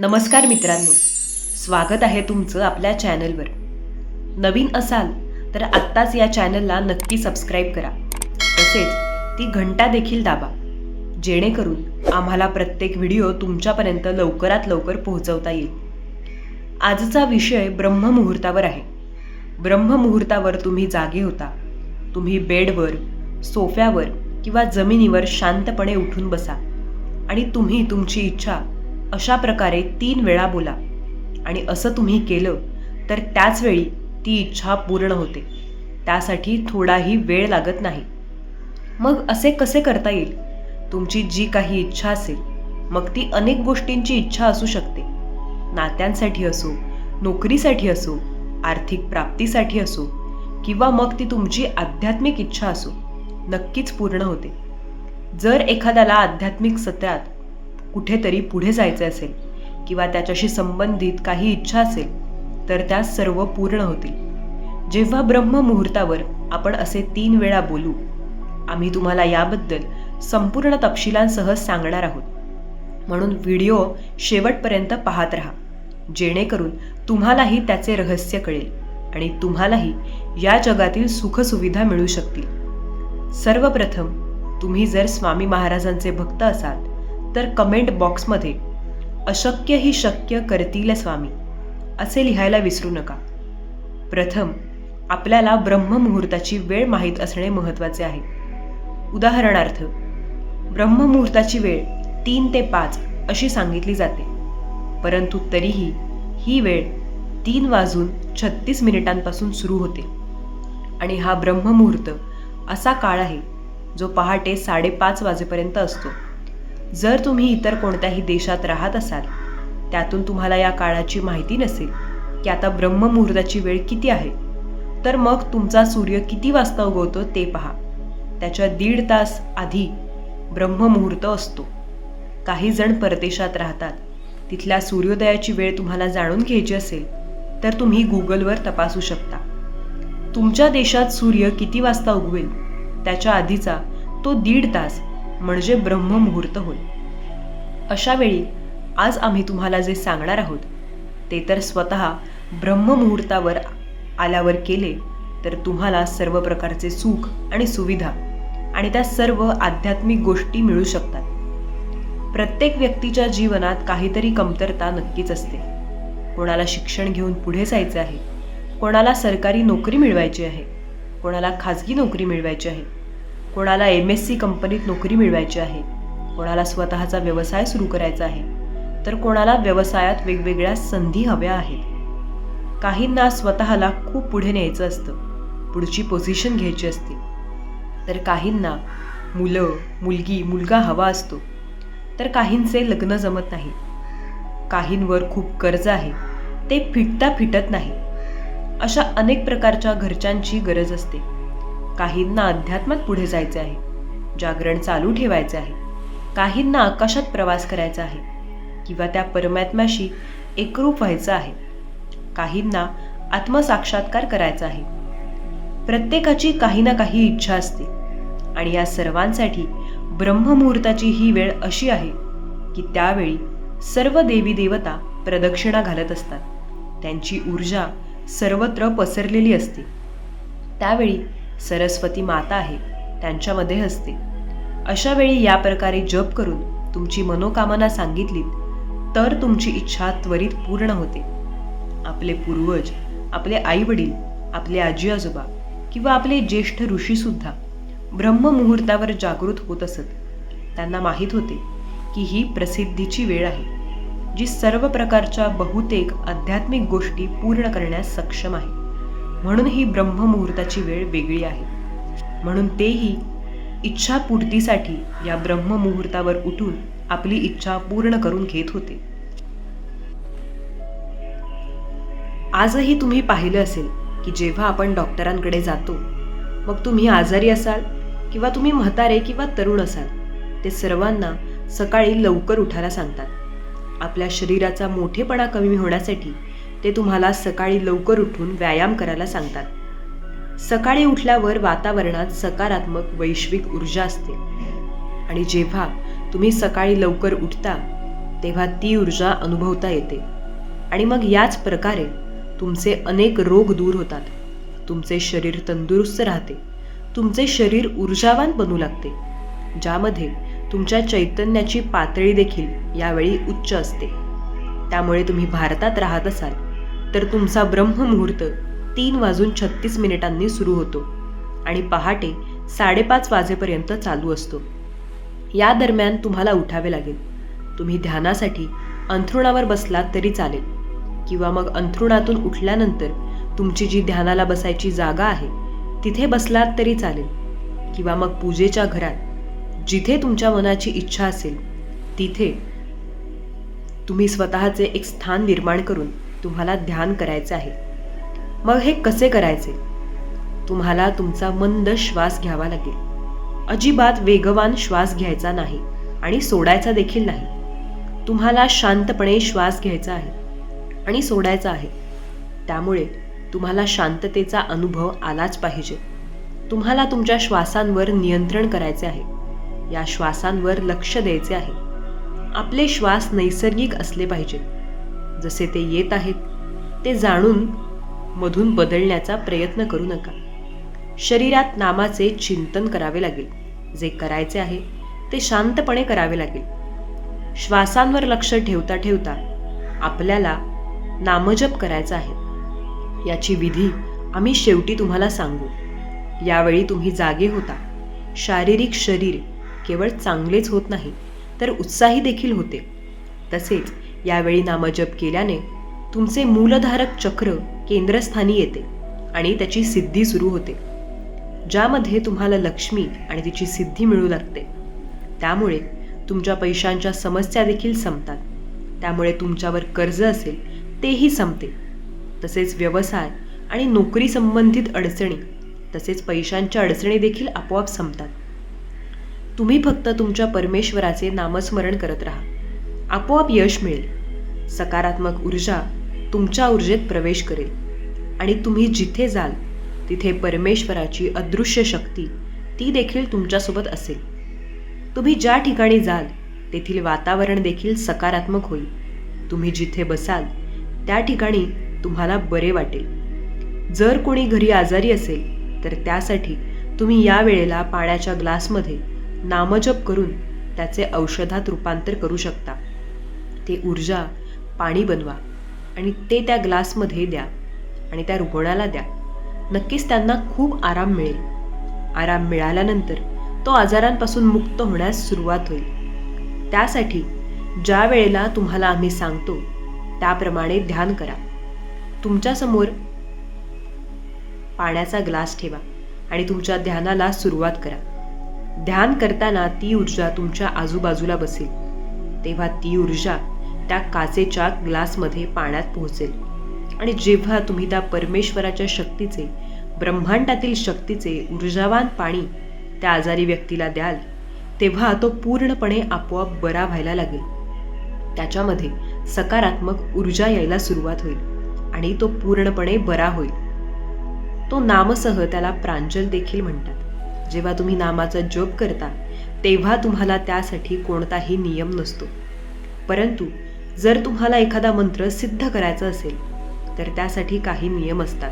नमस्कार मित्रांनो. स्वागत आहे तुमचं आपल्या चॅनलवर. नवीन असाल तर आत्ताच या चॅनलला नक्की सबस्क्राईब करा. तसेच ती घंटा देखील दाबा. जेणेकरून आम्हाला प्रत्येक व्हिडिओ तुमच्यापर्यंत लवकरात लवकर पोहोचवता येईल. आजचा विषय ब्रह्ममुहूर्तावर आहे. ब्रह्ममुहूर्तावर तुम्ही जागे होता. तुम्ही बेडवर सोफ्यावर किंवा जमिनीवर शांतपणे उठून बसा. आणि तुम्ही तुमची इच्छा अशा प्रकारे तीन वेळा बोला. आणि असं तुम्ही केलं तर त्याच वेळी ती इच्छा पूर्ण होते. त्यासाठी थोडाही वेळ लागत नाही. मग असे कसे करता येईल? तुमची जी काही इच्छा असेल मग ती अनेक गोष्टींची इच्छा असू शकते. नात्यांसाठी असो नोकरीसाठी असो आर्थिक प्राप्तीसाठी असो किंवा मग ती तुमची आध्यात्मिक इच्छा असो नक्कीच पूर्ण होते. जर एखाद्याला आध्यात्मिक सत्रात कुठेतरी पुढे जायचे असेल किंवा त्याच्याशी संबंधित काही इच्छा असेल तर त्या सर्व पूर्ण होतील. जेव्हा ब्रह्म मुहूर्तावर आपण असे तीन वेळा बोलू आम्ही तुम्हाला याबद्दल संपूर्ण तपशिलांसह सांगणार आहोत. म्हणून व्हिडिओ शेवटपर्यंत पाहत राहा जेणेकरून तुम्हालाही त्याचे रहस्य कळेल आणि तुम्हालाही या जगातील सुखसुविधा मिळू शकतील. सर्वप्रथम तुम्ही जर स्वामी महाराजांचे भक्त असाल तर कमेंट बॉक्समध्ये अशक्य ही शक्य करतील स्वामी असे लिहायला विसरू नका. प्रथम आपल्याला ब्रह्ममुहूर्ताची वेळ माहीत असणे महत्त्वाचे आहे. उदाहरणार्थ ब्रह्ममुहूर्ताची वेळ तीन ते पाच अशी सांगितली जाते. परंतु तरीही ही वेळ तीन वाजून छत्तीस मिनिटांपासून सुरू होते. आणि हा ब्रह्ममुहूर्त असा काळ आहे जो पहाटे साडेपाच वाजेपर्यंत असतो. जर तुम्ही इतर कोणत्याही देशात राहत असाल त्यातून तुम्हाला या काळाची माहिती नसेल की आता ब्रह्ममुहूर्ताची वेळ किती आहे तर मग तुमचा सूर्य किती वाजता उगवतो ते पहा. त्याच्या दीड तास आधी ब्रह्ममुहूर्त असतो. काही जण परदेशात राहतात. तिथल्या सूर्योदयाची वेळ तुम्हाला जाणून घ्यायची असेल तर तुम्ही गुगलवर तपासू शकता. तुमच्या देशात सूर्य किती वाजता उगवेल त्याच्या आधीचा तो दीड तास म्हणजे ब्रह्ममुहूर्त होय. अशा वेळी आज आम्ही तुम्हाला जे सांगणार आहोत ते तर स्वतः ब्रह्ममुहूर्तावर आल्यावर केले तर तुम्हाला सर्व प्रकारचे सुख आणि सुविधा आणि त्या सर्व आध्यात्मिक गोष्टी मिळू शकतात. प्रत्येक व्यक्तीच्या जीवनात काहीतरी कमतरता नक्कीच असते. कोणाला शिक्षण घेऊन पुढे जायचे आहे कोणाला सरकारी नोकरी मिळवायची आहे कोणाला खाजगी नोकरी मिळवायची आहे कोणाला एम एस सी कंपनीत नोकरी मिळवायची आहे कोणाला स्वतःचा व्यवसाय सुरू करायचा आहे तर कोणाला व्यवसायात वेगवेगळ्या संधी हव्या आहेत. काहींना स्वतःला खूप पुढे न्यायचं असतं पुढची पोझिशन घ्यायची असते. तर काहींना मुलं मुलगी मुलगा हवा असतो तर काहींचे लग्न जमत नाही. काहींवर खूप कर्ज आहे ते फिटता फिटत नाही. अशा अनेक प्रकारच्या घरच्यांची गरज असते. काहींना अध्यात्मात पुढे जायचे आहे जागरण चालू ठेवायचे आहे काहींना आकाशात प्रवास करायचा आहे किंवा त्या परमात्म्याशी एकरूप व्हायचं आहे. काहींना आत्मसाक्षात्कार करायचा आहे. प्रत्येकाची काही ना काही इच्छा असते आणि या सर्वांसाठी ब्रह्ममुहूर्ताची ही वेळ अशी आहे की त्यावेळी सर्व देवी देवता प्रदक्षिणा घालत असतात. त्यांची ऊर्जा सर्वत्र पसरलेली असते. त्यावेळी सरस्वती माता आहे त्यांच्यामध्ये असते अशा वेळी या प्रकारे जप करून तुमची मनोकामना सांगितलीत तर तुमची इच्छा त्वरित पूर्ण होते. आपले पूर्वज आपले आई वडील आपले आजी आजोबा किंवा आपले ज्येष्ठ ऋषीसुद्धा ब्रह्ममुहूर्तावर जागृत होत असत. त्यांना माहीत होते की ही प्रसिद्धीची वेळ आहे जी सर्व प्रकारच्या बहुतेक आध्यात्मिक गोष्टी पूर्ण करण्यास सक्षम आहे. म्हणून ही ब्रह्ममुहूर्ताची वेळ वेगळी आहे. म्हणून तेही इच्छापूर्तीसाठी या ब्रह्ममुहूर्तावर उठून आपली इच्छा पूर्ण करून घेत होते. आजही तुम्ही पाहिलं असेल की जेव्हा आपण डॉक्टरांकडे जातो मग तुम्ही आजारी असाल किंवा तुम्ही म्हातारे किंवा तरुण असाल ते सर्वांना सकाळी लवकर उठायला सांगतात. आपल्या शरीराचा मोठेपणा कमी होण्यासाठी ते तुम्हाला सकाळी लवकर उठून व्यायाम करायला सांगतात. सकाळी उठल्यावर वातावरणात सकारात्मक वैश्विक ऊर्जा असते. आणि जेव्हा तुम्ही सकाळी लवकर उठता तेव्हा ती ऊर्जा अनुभवता येते. आणि मग याच प्रकारे तुमचे अनेक रोग दूर होतात. तुमचे शरीर तंदुरुस्त राहते. तुमचे शरीर ऊर्जावान बनू लागते. ज्यामध्ये तुमच्या चैतन्याची पातळी देखील यावेळी उच्च असते. त्यामुळे तुम्ही भारतात राहत असाल. तर तुमचा ब्रह्ममुहूर्त तीन वाजून छत्तीस मिनिटांनी सुरू होतो आणि पहाटे साडेपाच वाजेपर्यंत चालू असतो. या दरम्यान तुम्हाला उठावे लागेल. तुम्ही ध्यानासाठी अंथरुणावर बसलात तरी चालेल. किंवा मग अंथरुणातून उठल्यानंतर तुमची जी ध्यानाला बसायची जागा आहे तिथे बसलात तरी चालेल. किंवा मग पूजेच्या घरात जिथे तुमच्या मनाची इच्छा असेल तिथे तुम्ही स्वतःचे एक स्थान निर्माण करून तुम्हाला ध्यान करायचं आहे. मग हे कसे करायचे? तुम्हाला तुमचा मंद श्वास घ्यावा लागेल. अजिबात वेगवान श्वास घ्यायचा नाही आणि सोडायचा देखील नाही. तुम्हाला शांतपणे श्वास घ्यायचा आहे आणि सोडायचा आहे. त्यामुळे तुम्हाला शांततेचा अनुभव आलाच पाहिजे. तुम्हाला तुमच्या श्वासांवर नियंत्रण करायचे आहे. या श्वासांवर लक्ष द्यायचे आहे. आपले श्वास नैसर्गिक असले पाहिजेत जसे ते येत आहेत ते जाणून मधून बदलण्याचा प्रयत्न करू नका. शरीरात नामाचे चिंतन करावे लागेल. जे करायचे आहे ते शांतपणे करावे लागेल. श्वासांवर लक्ष ठेवता ठेवता आपल्याला नामजप करायचा आहे. याची विधी आम्ही शेवटी तुम्हाला सांगू. यावेळी तुम्ही जागे होता. शारीरिक शरीर केवळ चांगलेच होत नाही तर उत्साही देखील होते. तसेच यावेळी नामजप केल्याने तुमचे मूलधारक चक्र केंद्रस्थानी येते आणि त्याची सिद्धी सुरू होते ज्यामध्ये तुम्हाला लक्ष्मी आणि तिची सिद्धी मिळू लागते. त्यामुळे तुमच्या पैशांच्या समस्या देखील संपतात. त्यामुळे तुमच्यावर कर्ज असेल तेही संपते. तसेच व्यवसाय आणि नोकरी संबंधित अडचणी तसेच पैशांच्या अडचणी देखील आपोआप संपतात. तुम्ही फक्त तुमच्या परमेश्वराचे नामस्मरण करत राहा. आपोआप यश मिळेल. सकारात्मक ऊर्जा तुमच्या ऊर्जेत प्रवेश करेल. आणि तुम्ही जिथे जाल तिथे परमेश्वराची अदृश्य शक्ती ती देखील तुमच्यासोबत असेल. तुम्ही ज्या ठिकाणी जाल तेथील वातावरण देखील सकारात्मक होईल. तुम्ही जिथे बसाल त्या ठिकाणी तुम्हाला बरे वाटेल. जर कोणी घरी आजारी असेल तर त्यासाठी तुम्ही या वेळेला पाण्याच्या ग्लासमध्ये नामजप करून त्याचे औषधात रूपांतर करू शकता. ते ऊर्जा पाणी बनवा आणि ते त्या ग्लासमध्ये द्या आणि त्या रुग्णाला द्या. नक्कीच त्यांना खूप आराम मिळेल. आराम मिळाल्यानंतर तो आजारांपासून मुक्त होण्यास सुरुवात होईल. त्यासाठी ज्या वेळेला तुम्हाला आम्ही सांगतो त्याप्रमाणे ध्यान करा. तुमच्यासमोर पाण्याचा ग्लास ठेवा आणि तुमच्या ध्यानाला सुरुवात करा. ध्यान करताना ती ऊर्जा तुमच्या आजूबाजूला बसेल. तेव्हा ती ऊर्जा त्या काचेच्या ग्लासमध्ये पाण्यात पोहोचेल. आणि जेव्हा तुम्ही त्या परमेश्वराच्या शक्तीचे ब्रह्मांडातील शक्तीचे ऊर्जावान पाणी त्या आजारी व्यक्तीला द्याल तेव्हा तो पूर्णपणे आपोआप बरा व्हायला लागेल. त्याच्यामध्ये सकारात्मक ऊर्जा यायला सुरुवात होईल आणि तो पूर्णपणे बरा होईल. तो नामसह त्याला प्रांजल देखील म्हणतात. जेव्हा तुम्ही नामाचा जप करता तेव्हा तुम्हाला त्यासाठी कोणताही नियम नसतो. परंतु जर तुम्हाला एखादा मंत्र सिद्ध करायचा असेल तर त्यासाठी काही नियम असतात.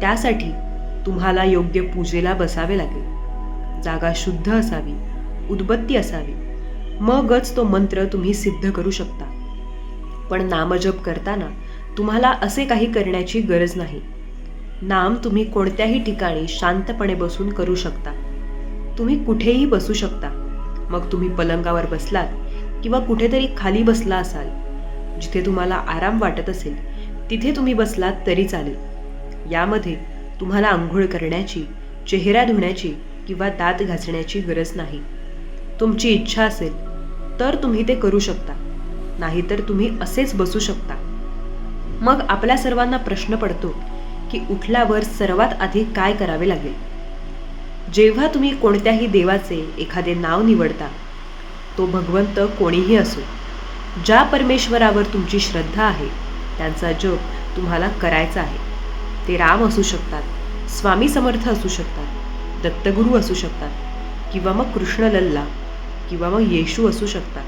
त्यासाठी तुम्हाला योग्य पूजेला बसावे लागेल. जागा शुद्ध असावी उदबत्ती असावी. मगच तो मंत्र तुम्ही सिद्ध करू शकता. पण नामजप करताना तुम्हाला असे काही करण्याची गरज नाही. नाम तुम्ही कोणत्याही ठिकाणी शांतपणे बसून करू शकता. तुम्ही कुठेही बसू शकता. मग तुम्ही पलंगावर बसलात किंवा कुठेतरी खाली बसला असाल जिथे तुम्हाला आराम वाटत असेल तिथे तुम्ही बसलात तरी चालेल. यामध्ये तुम्हाला आंघोळ करण्याची चेहरा धुण्याची किंवा दात घासण्याची गरज नाही. तुमची इच्छा असेल तर तुम्ही ते करू शकता. नाहीतर तुम्ही असेच बसू शकता. मग आपल्या सर्वांना प्रश्न पडतो की उठल्यावर सर्वात आधी काय करावे लागेल? जेव्हा तुम्ही कोणत्याही देवाचे एखादे नाव निवडता तो भगवंत कोणीही असो. ज्या परमेश्वरावर तुमची श्रद्धा आहे त्यांचा जप तुम्हाला करायचा आहे. ते राम असू शकतात स्वामी समर्थ असू शकतात दत्तगुरू असू शकतात किंवा मग कृष्ण लल्ला किंवा मग येशू असू शकतात.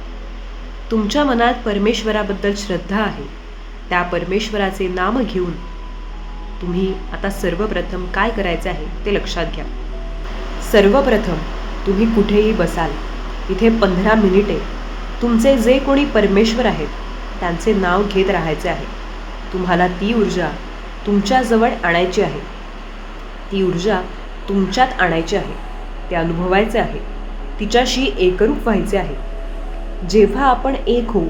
तुमच्या मनात परमेश्वराबद्दल श्रद्धा आहे त्या परमेश्वराचे नाम घेऊन तुम्ही आता सर्वप्रथम काय करायचे आहे ते लक्षात घ्या. सर्वप्रथम तुम्ही कुठेही बसाल इथे पंधरा मिनिटे. तुमचे जे कोणी परमेश्वर आहेत त्यांचे नाव घेत राहायचे आहे. तुम्हाला ती ऊर्जा तुमच्याजवळ आणायची आहे. ती ऊर्जा तुमच्यात आणायची आहे. ते अनुभवायचे आहे. तिच्याशी एकरूप व्हायचे आहे. जेव्हा आपण एक होऊ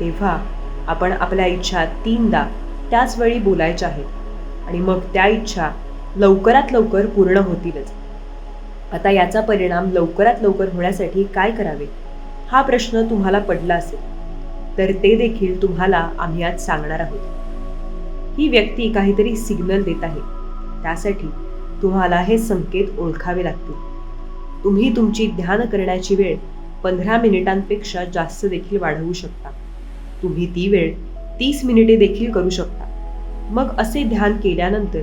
तेव्हा आपण आपल्या इच्छा तीनदा त्याच वेळी बोलायच्या आहेत. आणि मग त्या इच्छा लवकरात लवकर पूर्ण होतीलच. आता याचा परिणाम लवकरात लवकर होण्यासाठी काय करावे? हा प्रश्न तुम्हाला पडला असेल तर ते देखील तुम्हाला आम्ही आज सांगणार आहोत. ही व्यक्ती काहीतरी सिग्नल देत आहे. त्यासाठी तुम्हाला हे संकेत ओळखावे लागतील. तुम्ही तुमची ध्यान करण्याची वेळ पंधरा मिनिटांपेक्षा जास्त देखील वाढवू शकता. तुम्ही ती वेळ तीस मिनिटे देखील करू शकता. मग असे ध्यान केल्यानंतर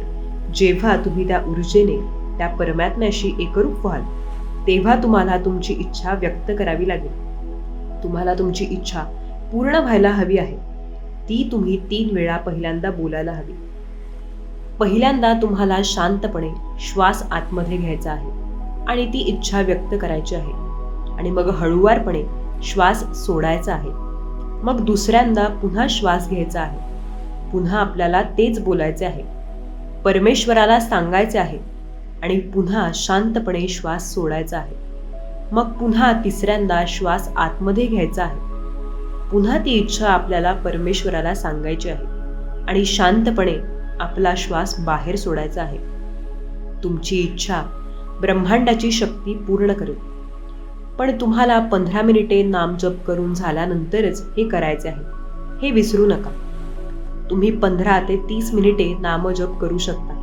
जेव्हा तुम्ही त्या ऊर्जेने त्या परमात्म्याशी एकरूप व्हाल. तेव्हा तुम्हाला तुमची इच्छा व्यक्त करावी लागेल. तुम्हाला तुमची इच्छा पूर्ण व्हायला हवी आहे. ती तुम्ही तीन वेळा पहिल्यांदा बोलायला हवी. पहिल्यांदा तुम्हाला शांतपणे श्वास आतमध्ये घ्यायचा आहे आणि ती इच्छा व्यक्त करायची आहे. आणि मग हळुवारपणे श्वास सोडायचा आहे. मग दुसऱ्यांदा पुन्हा श्वास घ्यायचा आहे. पुन्हा आपल्याला तेच बोलायचे आहे. परमेश्वराला सांगायचे आहे आणि पुन्हा शांतपणे श्वास सोडायचा आहे. मग पुन्हा तिसऱ्यांदा श्वास आतमध्ये घ्यायचा आहे. पुन्हा ती इच्छा आपल्याला परमेश्वराला सांगायची आहे आणि शांतपणे आपला श्वास बाहेर सोडायचा आहे. तुमची इच्छा ब्रह्मांडाची शक्ती पूर्ण करेल पण तुम्हाला पंधरा मिनिटे नामजप करून झाल्यानंतरच हे करायचे आहे. हे विसरू नका. तुम्ही पंधरा ते तीस मिनिटे नामजप करू शकता.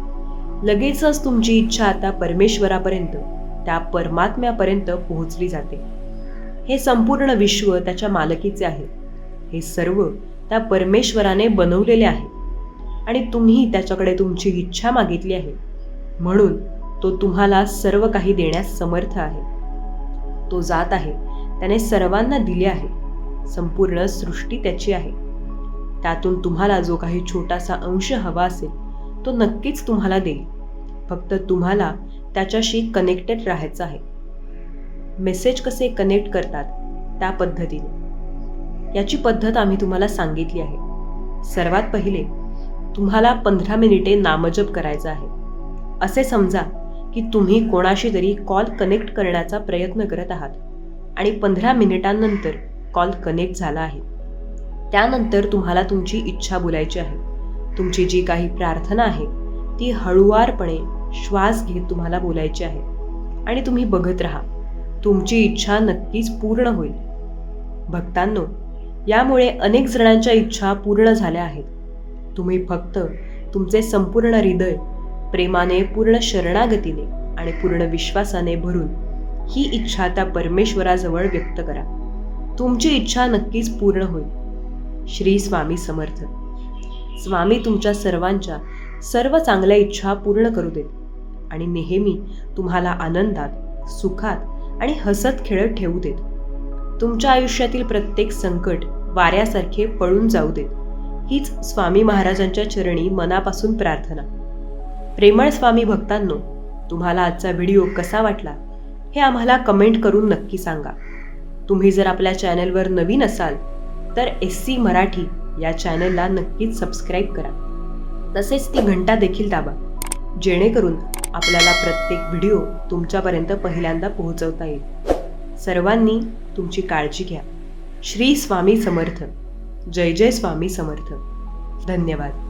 लगेचच तुमची इच्छा आता परमेश्वरापर्यंत त्या परमात्म्यापर्यंत पोहोचली जाते. हे संपूर्ण विश्व त्याच्या मालकीचे आहे. हे सर्व त्या परमेश्वराने बनवलेले आहे. आणि तुम्ही त्याच्याकडे तुमची इच्छा मागितली आहे. म्हणून तो तुम्हाला सर्व काही देण्यास समर्थ आहे. तो जात आहे त्याने सर्वांना दिले आहे. संपूर्ण सृष्टी त्याची आहे. त्यातून तुम्हाला जो काही छोटासा अंश हवा असेल तो नक्कीच तुम्हाला देईल. फक्त तुम्हाला त्याच्याशी कनेक्टेड राहायचं आहे. मेसेज कसे कनेक्ट करतात त्या पद्धतीने. याची पद्धत आम्ही तुम्हाला सांगितली आहे. सर्वात पहिले तुम्हाला पंधरा मिनिटे नामजप करायचं आहे. असे समजा की तुम्ही कोणाशी तरी कॉल कनेक्ट करण्याचा प्रयत्न करत आहात आणि पंधरा मिनिटांनंतर कॉल कनेक्ट झाला आहे. त्यानंतर तुम्हाला तुमची इच्छा बोलायची आहे. तुमची जी काही प्रार्थना आहे ती हळुवारपणे श्वास घेत तुम्हाला बोलायची आहे. आणि तुम्ही बघत राहा तुमची इच्छा नक्कीच पूर्ण होईल. भक्तांनो यामुळे अनेक जणांच्या इच्छा पूर्ण झाल्या आहेत. तुम्ही फक्त तुमचे संपूर्ण हृदय प्रेमाने पूर्ण शरणागतीने आणि पूर्ण विश्वासाने भरून ही इच्छा त्या परमेश्वराजवळ व्यक्त करा. तुमची इच्छा नक्कीच पूर्ण होईल. श्री स्वामी समर्थ. स्वामी तुमच्या सर्वांच्या सर्व चांगल्या इच्छा पूर्ण करू देत. आणि नेहमी तुम्हाला आनंदात सुखात आणि हसत खेळत ठेवू देत. तुमच्या आयुष्यातील प्रत्येक संकट वाऱ्यासारखे पळून जाऊ देत. हीच स्वामी महाराजांच्या चरणी मनापासून प्रार्थना. प्रेमळ स्वामी भक्तांनो तुम्हाला आजचा व्हिडिओ कसा वाटला हे आम्हाला कमेंट करून नक्की सांगा. तुम्ही जर आपल्या चॅनलवर नवीन असाल तर एस सी मराठी या चॅनलला नक्कीच सबस्क्राईब करा. तसेच ती घंटा देखील दाबा. जेणेकरून आपल्याला प्रत्येक व्हिडिओ तुमच्यापर्यंत पहिल्यांदा पोहोचवता येईल. सर्वांनी तुमची काळजी घ्या. श्री स्वामी समर्थ. जय जय स्वामी समर्थ. धन्यवाद.